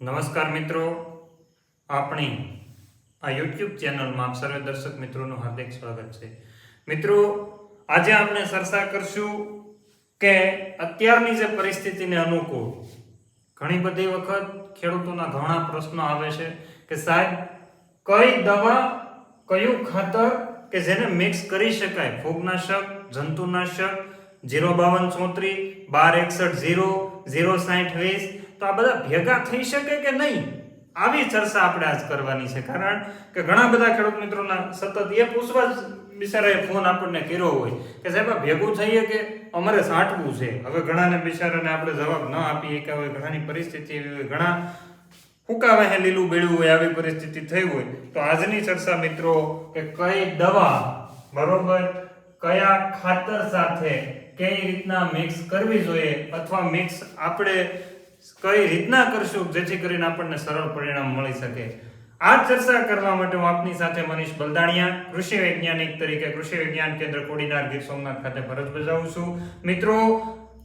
નમસ્કાર મિત્રો. આપણી આ યુટ્યુબ ચેનલમાં આપ સર્વે દર્શક મિત્રોનું હાર્દિક સ્વાગત છે. મિત્રો, આજે આપણે ચર્ચા કરશું કે અત્યારની જે પરિસ્થિતિને અનુકૂળ, ઘણી બધી વખત ખેડૂતોના ઘણા પ્રશ્નો આવે છે કે સાહેબ, કઈ દવા, કયું ખાતર કે જેને મિક્સ કરી શકાય? ફૂગનાશક, જંતુનાશક, જીરો બાવન ચોત્રીસ, બાર એકસઠ ઝીરો ઝીરો સાઠ વીસ તો આ બધા ભેગા થઈ શકે કે નહીં? આવી ચર્ચા આપણે આજ કરવાની છે. કારણ કે ઘણા બધા ખેડૂત મિત્રોના સતત એ પૂછવા જ બિચારાએ ફોન આપણને કર્યો હોય કે સાહેબ ભેગું થઈએ કે અમારે સાંટવું છે? હવે ઘણાને બિચારાને આપણે જવાબ ન આપી કે હવે ઘણાની પરિસ્થિતિ એવી હોય, ઘણા ફૂકાવે વહે લીલું બેડું હોય, આવી પરિસ્થિતિ થઈ હોય. તો આજની ચર્ચા મિત્રો કે કઈ દવા બરોબર કયા ખાતર સાથે કઈ રીતના મિક્સ કરવી જોઈએ અથવા મિક્સ આપણે કઈ રીતના કરશું જેથી કરીને આપણને સરળ પરિણામ મળી શકે? આ ચર્ચા કરવા માટે હું આપની સાથે મનીષ બલદાણિયા, કૃષિ વૈજ્ઞાનિક તરીકે કૃષિ વિજ્ઞાન કેન્દ્ર કોડીનાર ગીર સોમનાથ ખાતે ફરજ બજાવું છું. મિત્રો,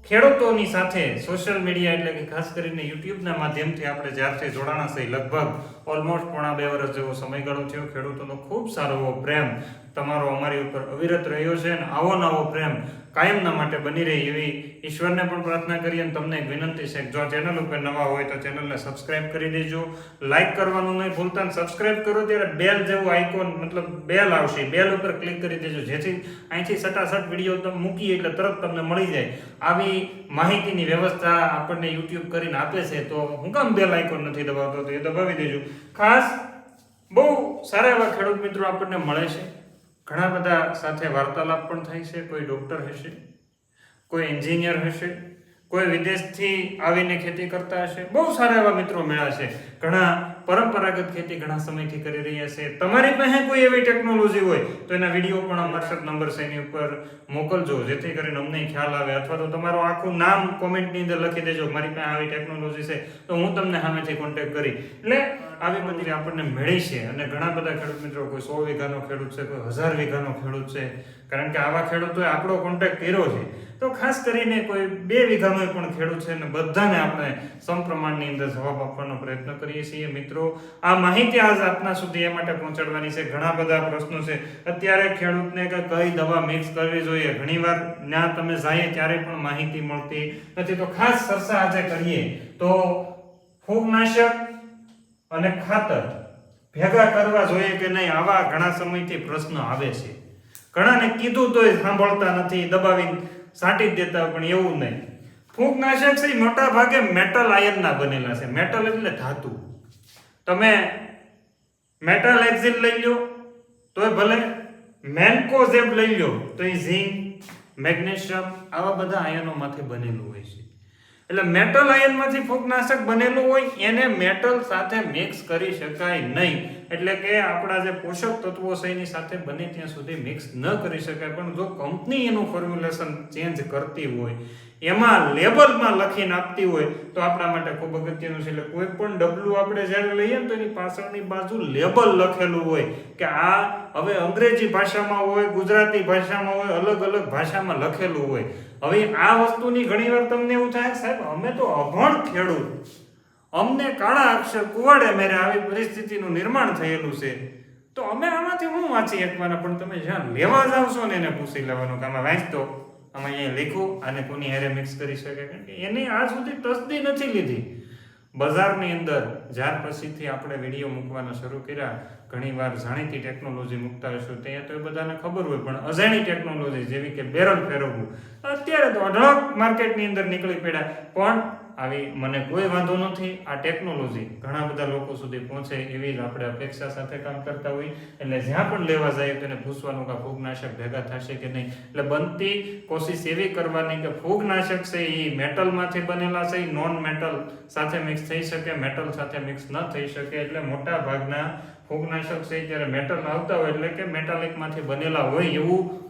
ખેડૂતોની સાથે સોશિયલ મીડિયા એટલે કે ખાસ કરીને યુટ્યુબના માધ્યમથી આપણે જ્યારથી જોડાણા છે લગભગ ઓલમોસ્ટ પોણા બે વર્ષ જેવો સમયગાળો થયો. ખેડૂતોનો ખૂબ સારો એવો પ્રેમ તમારો અમારી ઉપર અવિરત રહ્યો છે અને આવો નવો પ્રેમ કાયમના માટે બની રહે એવી ઈશ્વરને પણ પ્રાર્થના કરી અને તમને વિનંતી છે જો ચેનલ ઉપર નવા હોય તો ચેનલને સબસ્ક્રાઇબ કરી દેજો. લાઇક કરવાનું નહીં ભૂલતા સબસ્ક્રાઇબ કરો ત્યારે બેલ જેવું આઇકોન મતલબ બેલ આવશે. બેલ ઉપર ક્લિક કરી દેજો. જેથી અહીંથી સટાસટ વીડિયો તમે મૂકીએ એટલે તરત તમને મળી જાય. આવી માહિતીની વ્યવસ્થા આપણને યુટ્યુબ કરીને આપે છે. તો હું કામ બેલ આઇકોન નથી દબાવતો, તો એ દબાવી દેજો. ખાસ બહુ સારા એવા ખેડૂત મિત્રો આપણને મળે છે. ઘણા બધા સાથે વાર્તાલાપ પણ થાય છે. કોઈ ડૉક્ટર હશે, કોઈ એન્જિનિયર હશે, કોઈ વિદેશથી આવીને ખેતી કરતા હશે. બહુ સારા એવા મિત્રો મળ્યા છે. ઘણા પરંપરાગત ખેતી ઘણા સમયથી કરી રહ્યા છે. તમારી પાસે કોઈ એવી ટેકનોલોજી હોય, તો એના વીડિયો પણ વોટ્સએપ નંબર છે એની ઉપર મોકલજો. જેથી કરીને અમને ખ્યાલ આવે. અથવા તો તમારું આખું નામ કોમેન્ટની અંદર લખી દેજો. મારી પાસે આવી ટેકનોલોજી છે, તો હું તમને સામેથી કોન્ટેક્ટ કરી. એટલે આવી બધી આપણને મળી છે. અને ઘણા બધા ખેડૂત મિત્રો, કોઈ સો વીઘાનો ખેડૂત છે, કોઈ હજાર વીઘાનો ખેડૂત છે. કારણ કે આવા ખેડૂતોએ આપણો કોન્ટેક્ટ કર્યો છે. તો ખાસ કરીને કોઈ બે વીઘાનો પણ ખેડૂત છે અને બધાને આપણે સમપ્રમાણની અંદર જવાબ આપવાનો પ્રયત્ન કરીએ છીએ. મિત્રો, આ માહિતી આજ આપના સુધી એ માટે પહોંચાડવાની છે. ઘણા બધા પ્રશ્નો છે. અત્યારે ખેડૂતને કે કઈ દવા મિક્સ કરવી જોઈએ? ઘણીવાર ત્યાં તમે જાય ત્યારે પણ માહિતી મળતી નથી. તો ખાસ ચર્ચા આજે કરીએ. તો ફૂગનાશક અને ખાતર ભેગા કરવા જોઈએ કે નહીં, આવા ઘણા સમયથી પ્રશ્ન આવે છે. ઘણાને કીધું તોય સાંભળતા નથી, દબાવી સાંટી દેતા, પણ એવું નહીં. ફૂગનાશક છે મોટા ભાગે મેટલ આયનના બનેલા છે. મેટલ એટલે ધાતુ. તમે મેટલ એક્ઝિન લઈ લો તોય ભલે. મેન્કોઝેબ લઈ લો તો એ ઝીંક, મેગ્નેશિયમ, આવા બધા આયનોમાંથી બનેલું હોય છે. એટલે મેટલ આયનમાંથી ફૂગનાશક બનેલું હોય, એને મેટલ સાથે મિક્સ કરી શકાય નહીં. એટલે કે આપણા જે પોષક તત્વો છે, એની સાથે બને ત્યાં સુધી મિક્સ ન કરી શકાય. પણ જો કંપની એનું ફોર્મ્યુલેશન ચેન્જ કરતી હોય, એમાં લેબલમાં લખીને આપતી હોય, તો આપણા માટે ખૂબ અગત્યનું છે. એટલે કોઈ પણ ડબલું આપણે જ્યારે લઈએ ને, તો એની પાછળની બાજુ લેબલ લખેલું હોય કે આ હવે અંગ્રેજી ભાષામાં હોય, ગુજરાતી ભાષામાં હોય, અલગ અલગ ભાષામાં લખેલું હોય. હવે આ વસ્તુની ઘણીવાર તમને એવું થાય, સાહેબ, અમે તો અભણ ખેડૂત. અમને કાળા અક્ષર કુવાડે મેરે આવી પરિસ્થિતિનું નિર્માણ થયેલું છે. તો અમે આમાંથી હું વાંચી એકવાના પણ તમે જ્યાં લેવા જાવ છો ને એને પૂછી લેવાનું, કે આમાં વાંચતો. આમાં અહીંયા લખો આને કોની હેરે મિક્સ કરી શકે? કારણ કે એને આ સુધી તસ્દી નથી લીધી. બજારની અંદર જ્યાર પછીથી આપણે વીડિયો મૂકવાના શરૂ કર્યા, ઘણીવાર જાણીતી ટેકનોલોજી મૂકતા હશું ત્યાં તો એ બધાને ખબર હોય, પણ અજાણી ટેકનોલોજી જેવી કે બેરલ ફેરવવું, અત્યારે તો અઢળક માર્કેટની અંદર નીકળી પડ્યા, પણ આવી મને કોઈ વાંધો નથી. આ ટેકનોલોજી ઘણા બધા લોકો સુધી પહોંચે એવી જ આપણે અપેક્ષા સાથે કામ કરતા હોઈએ. એટલે જ્યાં પણ લેવા જાય તેને પૂછવાનું કે ફૂગનાશક ભેગા થશે કે નહીં. એટલે બનતી કોશિશ એવી કરવાની કે ફૂગનાશક છે એ મેટલમાંથી બનેલા છે એ નોન મેટલ સાથે મિક્સ થઈ શકે મેટલ સાથે મિક્સ ન થઈ શકે. એટલે મોટા ભાગના ફૂગનાશક છે જ્યારે મેટલ આવતા હોય એટલે કે મેટાલિકમાંથી બનેલા હોય એવું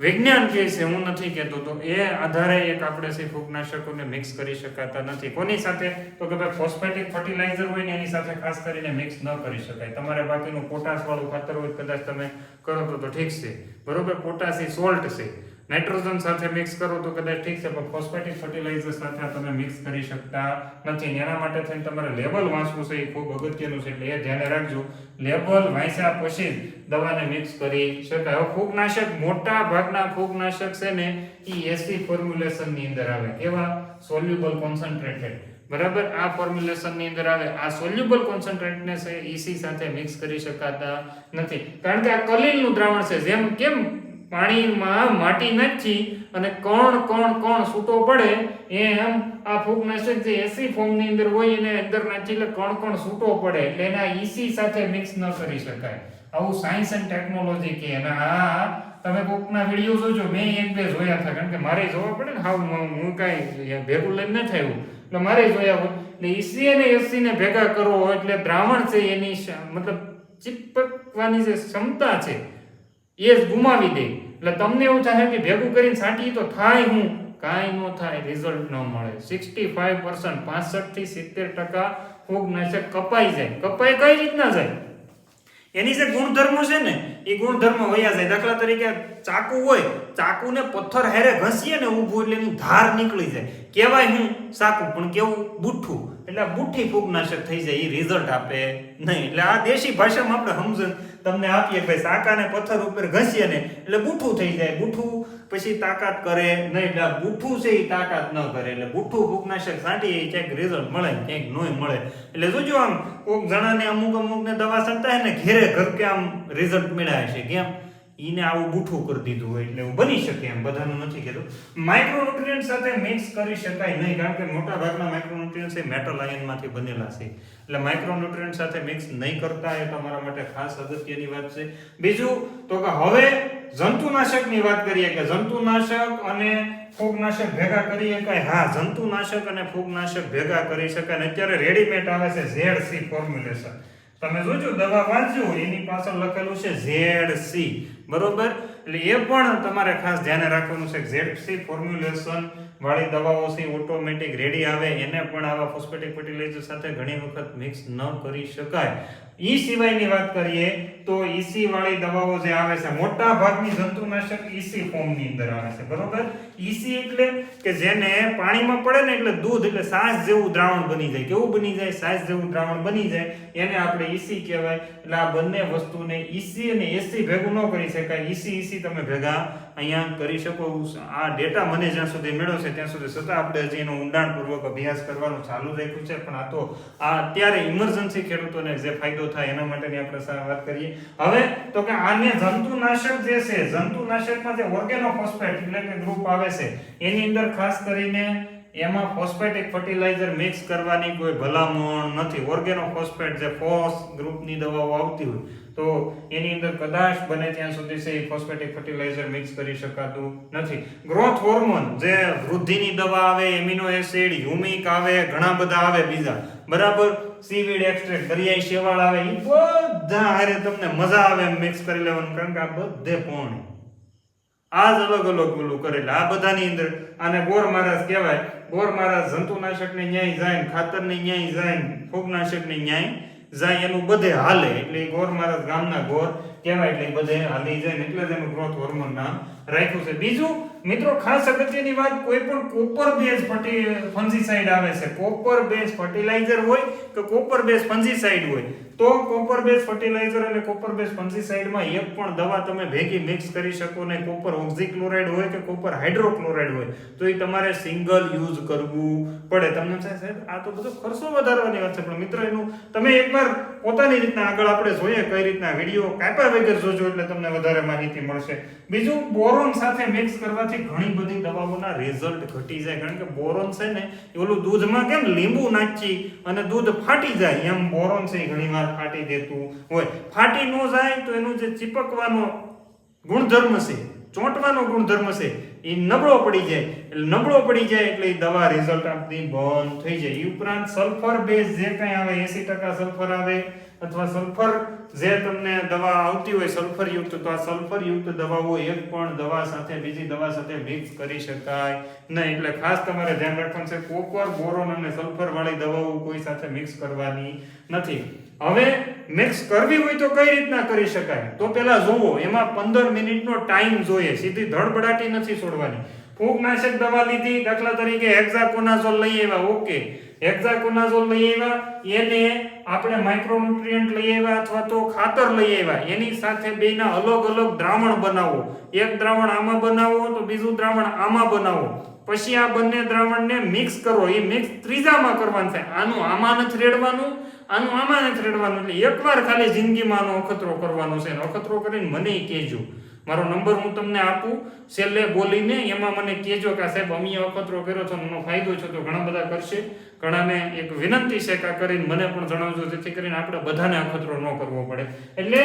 વિજ્ઞાન કહે છે, હું નથી કહેતો તો એ આધારે એક આપણે છે, ફૂગનાશકોને મિક્સ કરી શકાતા નથી. કોની સાથે? તો કે ભાઈ ફોસ્ફેટિક ફર્ટિલાઇઝર હોય ને એની સાથે ખાસ કરીને મિક્સ ન કરી શકાય. તમારે બાકીનું પોટાશ વાળું ખાતર હોય કદાચ તમે કરો તો ઠીક છે. બરોબર પોટાશ એ સોલ્ટ છે. નાઇટ્રોજન સાથે મિક્સ કરો તો કદાચ ઠીક છે, પણ ફોસ્ફેટિક ફર્ટિલાઇઝર સાથે તમે મિક્સ કરી શકતા નથી. એના માટે થઈને તમારે લેબલ વાંચવું છે, એ ખૂબ અગત્યનું છે, એટલે એ ધ્યાને રાખજો. લેબલ વાંચ્યા પછી જ દવાને મિક્સ કરી શકાય. હવે ફૂગનાશક મોટા ભાગના ફૂગનાશક છે ને એ એસી ફોર્મ્યુલેશનની અંદર આવે. કેવા સોલ્યુબલ કોન્સન્ટ્રેટેડ બરાબર? આ ફોર્મ્યુલેશનની અંદર આવે. આ સોલ્યુબલ કોન્સન્ટ્રેટ ને છે ઈસી સાથે મિક્સ કરી શકાતા નથી. કારણ કે આ કલીલનું દ્રાવણ છે. જેમ કેમ પાણીમાં માટી નાખી અને કણ કણ કણ છૂટો પડે એમ આ ફૂગનાશક જે એસી ફોર્મની અંદર હોય એને અંદર નાખી એટલે કણ કણ છૂટો પડે, એટલે એના ઈસી સાથે મિક્સ ન કરી શકાય. આવું સાયન્સ એન્ડ ટેકનોલોજી કે અને આ તમે કોકના વીડિયો જોજો, મેં એક બે જોયા હતા. કારણ કે મારે જોવા પડે ને હાવ હું કાંઈ ભેગું લઈને ન થયું. એટલે મારે જોયા હોય. એટલે ઈસી અને એસીને ભેગા કરવો એટલે દ્રાવણ છે એની મતલબ ચીપકવાની જે ક્ષમતા છે એ જ ગુમાવી દે. એટલે તમને એવું થાય કે ભેગું કરીને સાંટી તો થાય હું. કાંઈ ન થાય રિઝલ્ટ ન મળે. સિક્સટી ફાઈવ પર્સન્ટ પાસઠથી સિત્તેર ટકા ફૂગનાશક કપાઈ જાય. કપાઈ કઈ રીતના જાય? એની જે ગુણધર્મો છે ને, એ ગુણધર્મો વયા જાય. દાખલા તરીકે ચાકુ હોય, ચાકુને પથ્થર હેરે ઘસીએ ને ઊભું એટલે એની ધાર નીકળી જાય. કહેવાય હું ચાકુ પણ કેવું? બુઠ્ઠું. એટલે બુઠ્ઠી ફૂગનાશક થઈ જાય, એ રિઝલ્ટ આપે નહીં. એટલે આ દેશી ભાષામાં આપણે સમજણ તમને આપીએ ભાઈ સાકાને પથ્થર ઉપર ઘસીએ ને, એટલે બુઠ્ઠું થઈ જાય. બુઠ્ઠું પછી તાકાત કરે, નહીં એટલે આ છે એ તાકાત ન કરે. એટલે બુઠ્ઠું ભૂકનાશક છાંટીએ ક્યાંક રિઝલ્ટ મળે ક્યાંક નોય મળે. એટલે જોજો આમ કોઈક જણાને અમુક અમુકને દવા છંટાય ને ઘેરે ઘર કે આમ રિઝલ્ટ મેળવે છે કેમ? ઈને આવું બુઠું કરી દીધું હોય એટલે એવું બની શકે એમ, બધાનું નથી કહેતું. માઇક્રોન્યુટ્રિયન્ટ સાથે મિક્સ કરી શકાય નહીં, કારણ કે મોટા ભાગના માઇક્રોન્યુટ્રિયન્ટ્સ એ મેટલ આયનમાંથી બનેલા છે. એટલે માઇક્રોન્યુટ્રિયન્ટ સાથે મિક્સ નહીં કરતા એ તમારા માટે ખાસ અગત્યની વાત છે. બીજું, તો કે હવે જંતુનાશકની વાત કરીએ કે જંતુનાશક અને ફૂગનાશક ભેગા કરી શકાય હા, જંતુનાશક અને ફૂગનાશક ભેગા કરી શકાય. અને અત્યારે રેડીમેડ આવે છે ઝેડ સી ફોર્મ્યુલેશન તમે જોજો, દવા વાંચજો, એની પાછળ લખેલું છે ઝેડ સી, બરોબર? એટલે એ પણ તમારે ખાસ ધ્યાને રાખવાનું છે, ઝેડ સી ફોર્મ્યુલેશન વાળી દવાઓ છે ઓટોમેટિક રેડી આવે, એને પણ આવા ફોસ્ફેટિક ફર્ટિલાઇઝર સાથે ઘણી વખત મિક્સ ન કરી શકાય. ઈ સિવાયની વાત કરીએ તો ઈસી વાળી દવાઓ જે આવે છે મોટા ભાગની જંતુનાશક ઈસી ફોર્મની અંદર આવે છે, બરોબર? ઈસી એટલે કે જેને પાણીમાં પડે ને એટલે દૂધ એટલે સાસ જેવું દ્રાવણ બની જાય. કેવું બની જાય? સાસ જેવું દ્રાવણ બની જાય. એને આપણે ઈસી કહેવાય. એટલે આ બંને વસ્તુને ઈસી અને એસી ભેગું ન કરી શકાય. ઈસી ઈસી તમે ભેગા અહીંયા કરી શકો. આ ડેટા મને જ્યાં સુધી મેળવ્યો છે, ત્યાં સુધી છતાં આપણે હજી એનો ઊંડાણપૂર્વક અભ્યાસ કરવાનું ચાલુ રાખ્યું છે. પણ આ તો આ અત્યારે ઇમરજન્સી ખેડૂતોને જે ફાયદો થાય એના માટેની આપણે વાત કરીએ. હવે તો કે આને જંતુનાશક જે છે, જંતુનાશકમાં જે ઓર્ગેનોફોસ્ફેટ એટલે કે ગ્રુપ આવે છે, એની અંદર ખાસ કરીને એમાં ફોસ્ફેટિક ફર્ટિલાઇઝર મિક્સ કરવાની કોઈ ભલામણ નથી. ઓર્ગેનોફોસ્ફેટ જે ફોસ ગ્રુપની દવાઓ આવતી હોય, તો એની અંદર કદાચ બને ત્યાં સુધી છે એ ફોસ્ફેટિક ફર્ટિલાઇઝર મિક્સ કરી શકાતું નથી. ગ્રોથ હોર્મોન જે વૃદ્ધિની દવા આવે એમિનો એસિડ હ્યુમિક આવે, ઘણા બધા આવે બીજા. બરાબર? સીવીડ એક્સ્ટ્રેક્ટ દરિયાઈ શેવાળ આવે એ બધા હારે તમને મજા આવે એમ મિક્સ કરી લેવાનું, કારણ કે આ બધે પોણ. આ જ અલગ અલગ ઓલું કરેલા. આ બધાની અંદર, આને ગોર મહારાજ કહેવાય. ગોર મહારાજ જંતુનાશક ને ન્યાય જાય ખાતર ને ન્યાય જાય ફૂગનાશક ને ન્યાય જાય, એનું બધે હાલે. એટલે ગોર મહારાજ ગામના ગોર કહેવાય, એટલે બધે હાલી જાય એટલે જ એનું ગ્રોથ હોર્મોન નામ રાખ્યું છે. બીજું મિત્રો, ખાસ અગત્યની વાત, કોઈ પણ કોપર બેઝ ફર્ટી ફંજીસાઇડ આવે છે. કોપર બેઝ ફર્ટિલાઇઝર હોય કે કોપર બેઝ ફંજીસાઇડ હોય? તો કોપર બેઝ ફર્ટિલાઇઝર અને કોપર બેઝ ફંજીસાઇડમાં એક પણ દવા તમે ભેગી મિક્સ કરી શકો ને કોપર ઓક્ઝીક્લોરાઇડ હોય કે કોપર હાઇડ્રોક્લોરાઇડ હોય, તો એ તમારે સિંગલ યુઝ કરવું પડે. તમને સાહેબ આ તો બધો ખર્ચો વધારવાની વાત છે, પણ મિત્ર એનું તમે એકવાર પોતાની રીતના આગળ આપણે જોઈએ કઈ રીતના વીડિયો કાપ્યા વગર જોજો એટલે તમને વધારે માહિતી મળશે. બીજું બોરોન સાથે મિક્સ કરવાથી ઘણી બધી દવાઓના રિઝલ્ટ ઘટી જાય. કારણ કે બોરોન છે ને, એ ઓલું દૂધમાં કેમ લીંબુ નાખી અને દૂધ ફાટી જાય, એમ બોરોન છે એ ઘણીવાર ફાટી દેતું હોય. ફાટી ન જાય તો એનું જે ચીપકવાનો ગુણધર્મ છે, ચોંટવાનો ગુણધર્મ છે એ નબળો પડી જાય. એટલે નબળો પડી જાય એટલે એ દવા રિઝલ્ટ આપતી બંધ થઈ જાય. એ ઉપરાંત સલ્ફર બેઝ જે કંઈ આવે એસી ટકા સલ્ફર આવે અથવા સલ્ફર જે તમને દવા આવતી હોય સલ્ફર યુક્ત તો આ સલ્ફર યુક્ત દવાઓ એક પણ દવા સાથે, બીજી દવા સાથે મિક્સ કરી શકાય નહીં. એટલે ખાસ તમારે ધ્યાન રાખવાનું છે કોપર બોરોન અને સલ્ફર વાળી દવાઓ કોઈ સાથે મિક્સ કરવાની નથી. હવે મિક્સ કરવી હોય તો કઈ રીતના કરી શકાય? તો પેલા જોવો એમાં પંદર મિનિટનો ટાઈમ જોઈએ. સીધી ધડબડાટી નથી છોડવાની. ફૂગનાશક દવા લીધી, દાખલા તરીકે હેક્ઝાકોનાઝોલ લઈ આવ્યા ઓકે હેક્ઝાકોનાઝોલ લઈ આવ્યા, એને આપણે માઇક્રોન્યુટ્રિયન્ટ લઈ આવ્યા અથવા તો ખાતર લઈ આવ્યા. એની સાથે બેના અલગ અલગ દ્રાવણ બનાવો. એક દ્રાવણ આમાં બનાવો, તો બીજું દ્રાવણ આમાં બનાવો. પછી આ બંને દ્રાવણને મિક્સ કરો. એ મિક્સ ત્રીજામાં કરવાનું છે આનું આમાં નથી રેડવાનું આનું આમાં નથી રેડવાનું એટલે એકવાર ખાલી જિંદગીમાં આનો અખતરો કરવાનો છે. અખતરો કરીને મને કહેજો. મારો નંબર હું તમને આપું. છેલ્લે બોલીને એમાં મને કહેજો કે સાહેબ અમે અખતરો કર્યો છો એનો ફાયદો છે તો ઘણા બધા કરશે. ઘણાને એક વિનંતી છે કે કરીને મને પણ જણાવજો, જેથી કરીને આપણે બધાને અખતરો ન કરવો પડે. એટલે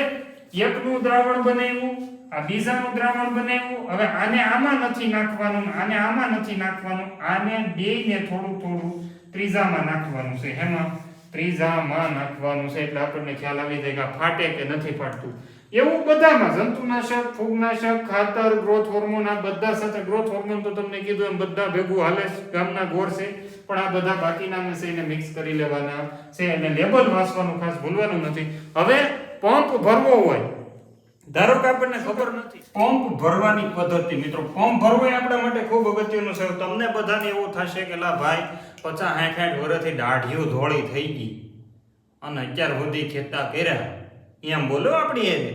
એકનું દ્રાવણ બનાવ્યું, આ બીજાનું દ્રાવણ બનાવ્યું. હવે આને આમાં નથી નાખવાનું, આને આમાં નથી નાખવાનું. આને બેયને થોડું થોડું ત્રીજામાં નાખવાનું છે. હેમાં ત્રીજામાં નાખવાનું છે એટલે આપણને ખ્યાલ આવી જાય કે ફાટે કે નથી ફાટતું. એવું બધામાં જંતુનાશક ફૂગનાશક ખાતર ગ્રોથ હોર્મોન આ બધા સાથે ગ્રોથ હોર્મોન તો તમને કીધું એમ બધા ભેગું હાલે ગામના ગોર છે. પણ આ બધા બાકીના છે એને મિક્સ કરી લેવાના છે અને લેબલ વાંચવાનું ખાસ ભૂલવાનું નથી. હવે પંપ ભરવો હોય. ધારો કે આપણને ખબર નથી. પંપ ભરવાની પદ્ધતિ મિત્રો પંપ ભરવો એ આપણા માટે ખૂબ અગત્યનું છે. તમને બધાને એવું થશે કે લા ભાઈ પચાસ સાઠ વર્ષથી દાઢીઓ ધોળી થઈ ગઈ. અને અત્યાર સુધી ખેતા કર્યા. એમ બોલો આપણી એ.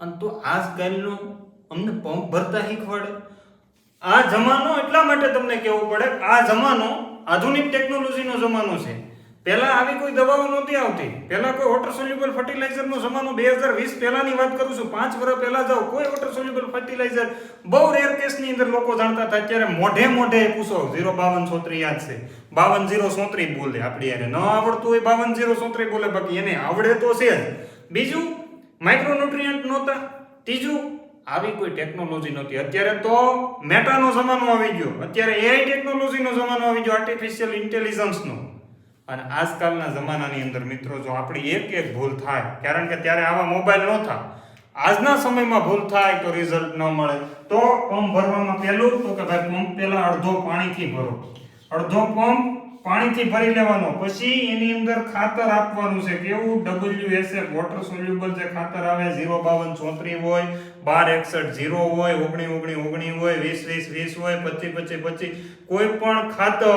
અને તો આજકાલનું અમને પંપ ભરતા શીખવાડે. આ જમાનો એટલા માટે તમને કહેવું પડે આ જમાનો આધુનિક ટેકનોલોજીનો જમાનો છે. પહેલાં આવી કોઈ દવાઓ નહોતી આવતી. પહેલાં કોઈ વોટર સોલ્યુબલ ફર્ટિલાઇઝરનો જમાનો બે હજાર વીસ પહેલાંની વાત કરું છું. પાંચ વર્ષ પહેલાં જાઓ, કોઈ વોટર સોલ્યુબલ ફર્ટિલાઇઝર બહુ રેર કેસની અંદર લોકો જાણતા હતા. અત્યારે મોઢે મોઢે પૂછો. ઝીરો બાવન છોતરી યાદ છે. બાવન ઝીરો સોત્રી બોલે. આપણી યારે ન આવડતું હોય બાવન ઝીરો સોત્રી બોલે, બાકી એને આવડે તો છે જ. બીજું માઇક્રોન્યુટ્રિયન્ટ નહોતા. ત્રીજું, આવી કોઈ ટેકનોલોજી નહોતી. અત્યારે તો મેટાનો જમાનો આવી ગયો. અત્યારે એઆઈ ટેકનોલોજીનો જમાનો આવી ગયો આર્ટિફિશિયલ ઇન્ટેલિજન્સનો અને આજકાલના જમાનાની અંદર મિત્રો, જો આપણી એક એક ભૂલ થાય, કારણ કે ત્યારે આવા મોબાઈલ નહોતા આજના સમયમાં ભૂલ થાય તો રિઝલ્ટ ન મળે. તો પંપ ભરવામાં પહેલું, તો કે ભાઈ પંપ પહેલાં અડધો પાણીથી ભરો. અડધો પંપ પાણીથી ભરી લેવાનો. પછી એની અંદર ખાતર આપવાનું છે. કેવું? ડબલ્યુએસએફ વોટર સોલ્યુબલ જે ખાતર આવે ઝીરો બાવન ચોત્રી હોય, બાર એકસઠ ઝીરો હોય, ઓગણી ઓગણી ઓગણી હોય, વીસ વીસ વીસ હોય, પચીસ પચીસ પચીસ. કોઈ પણ ખાતર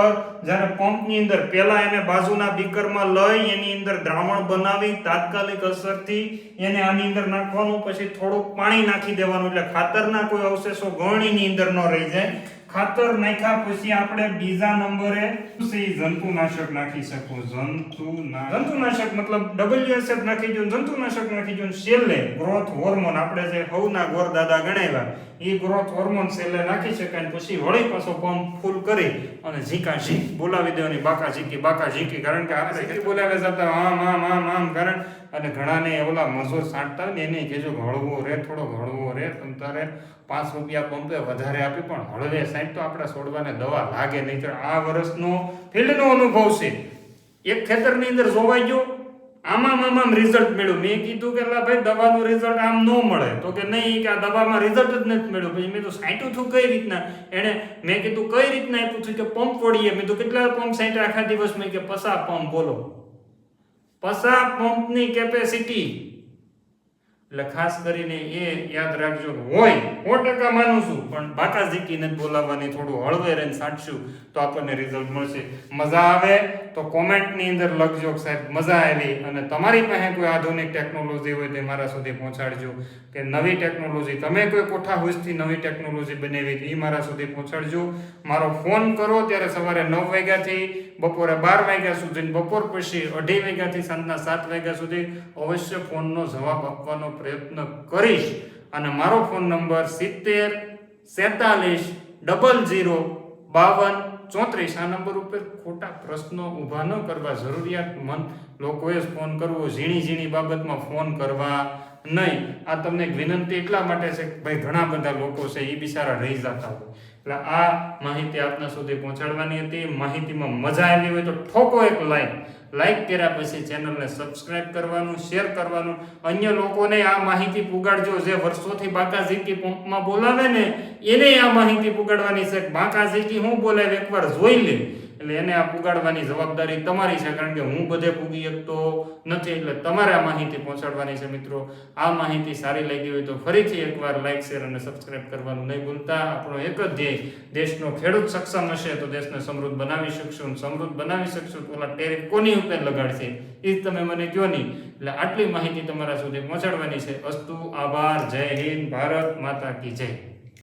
જ્યારે પંપની અંદર પહેલા એને બાજુના બીકરમાં લઈ, એની અંદર દ્રાવણ બનાવી, તાત્કાલિક અસરથી એને આની અંદર નાખવાનું, પછી થોડુંક પાણી નાખી દેવાનું. એટલે ખાતરના કોઈ અવશેષો ગળણીની અંદર ન રહી જાય. ખાતર નાખ્યા પછી આપણે બીજા નંબરે સી જંતુનાશક નાખી શકો? જંતુના જંતુનાશક મતલબ ડબલ્યુએસએફ નાખી જો જંતુનાશક નાખી જો છેલ્લે ગ્રોથ હોર્મોન આપણે જે હવના ગોર દાદા ગણાવ્યા, એ ગ્રોથ હોર્મોન છેલ્લે નાખી શકાય પછી વળી પાછો પંપ ફૂલ કરી અને ઝીકા ઝીક બોલાવી દેવાની, બાકા ઝીકી બાકા ઝીકી. કારણ કે આપણે બોલાવે જતા આમ આમ આમ આમ, કારણ અને ઘણાને ઓલા મજૂર સાંટતા ને એને કહેજો હળવો રે, થોડો હળવો રે, તમ તારે પાંચ રૂપિયા પંપે વધારે આપી, પણ હળવે સાઈડ તો આપણે છોડવાને દવા લાગે નહીં. આ વર્ષનો ફિલ્ડનો અનુભવ છે. એક ખેતરની અંદર જોવાઈ ગયો. આમાં આમાં રિઝલ્ટ મળ્યું. મેં કીધું કે લા ભાઈ, દવાનું રિઝલ્ટ આમ ન મળે. તો કે નહીં, કે આ દવામાં રિઝલ્ટ જ નથી મળ્યું. પછી મેં તો સાંટ્યું છું કઈ રીતના? એણે મેં કીધું કઈ રીતના આપ્યું છું કે પંપ વળીએ? મેં તો કેટલા પંપ સાંટ્યા આખા દિવસમાં? કે, પસા પંપ, બોલો. પસા પંપની કેપેસિટી એટલે ખાસ કરીને એ યાદ રાખજો હોય, સો ટકા માનું છું, પણ બાકા જીકીને બોલાવવાની, થોડું હળવે રહીને સાંટશું તો આપણને રિઝલ્ટ મળશે. મજા આવે? તો કોમેન્ટની અંદર લખજો સાહેબ મજા આવી અને તમારી પાસે કોઈ આધુનિક ટેકનોલોજી હોય તે મારા સુધી પહોંચાડજો કે નવી ટેકનોલોજી, તમે કોઈ કોઠા હોઈશથી નવી ટેકનોલોજી બનાવી એ મારા સુધી પહોંચાડજો. મારો ફોન કરો ત્યારે સવારે નવ વાગ્યાથી બપોરે બાર વાગ્યા સુધી બપોર પછી અઢી વાગ્યાથી સાંજના સાત વાગ્યા સુધી અવશ્ય ફોનનો જવાબ આપવાનો પ્રયત્ન કરીશ. અને મારો ફોન નંબર સિત્તેર, સેતાલીસ, ડબલ ઝીરો, બાવન ચોત્રીસ આ નંબર ઉપર ખોટા પ્રશ્નો ઊભા ન કરવા જરૂરિયાતમંદ લોકોએ જ ફોન કરવો, ઝીણી ઝીણી બાબતમાં ફોન કરવા નહીં. આ તમને વિનંતી એટલા માટે છે કે ભાઈ ઘણા બધા લોકો છે એ બિચારા રહી જતા હોય. એટલે આ માહિતી આપના સુધી પહોંચાડવાની હતી. માહિતીમાં મજા આવી હોય તો ઠોકો એક લાઈક લાઈક કર્યા પછી ચેનલને સબસ્ક્રાઇબ કરવાનું શેર કરવાનું. અન્ય લોકોને આ માહિતી પુગાડજો જે વર્ષોથી બાકાઝીકી પંપમાં બોલાવે ને, એને આ માહિતી પુગાડવાની છે. બાકાઝીકી હું બોલાવે એકવાર જોઈ લે. એટલે એને આ પુગાડવાની જવાબદારી તમારી છે, કારણ કે હું બધે પૂગી શકતો નથી. એટલે તમારે આ માહિતી પહોંચાડવાની છે, મિત્રો. આ માહિતી સારી લાગી હોય તો ફરીથી એકવાર લાઈક શેર અને સબસ્ક્રાઇબ કરવાનું નહીં ભૂલતા. આપણો એક જ ધ્યેય, દેશનો ખેડૂત સક્ષમ હશે તો દેશને સમૃદ્ધ બનાવી શકશું. સમૃદ્ધ બનાવી શકશું તો ઓલા ટેરિફ કોની ઉપર લગાડશે, એ તમે મને કહો નહીં. એટલે આટલી માહિતી તમારા સુધી પહોંચાડવાની છે. અસ્તુ, આભાર. જય હિન્દ, ભારત માતા કી જય.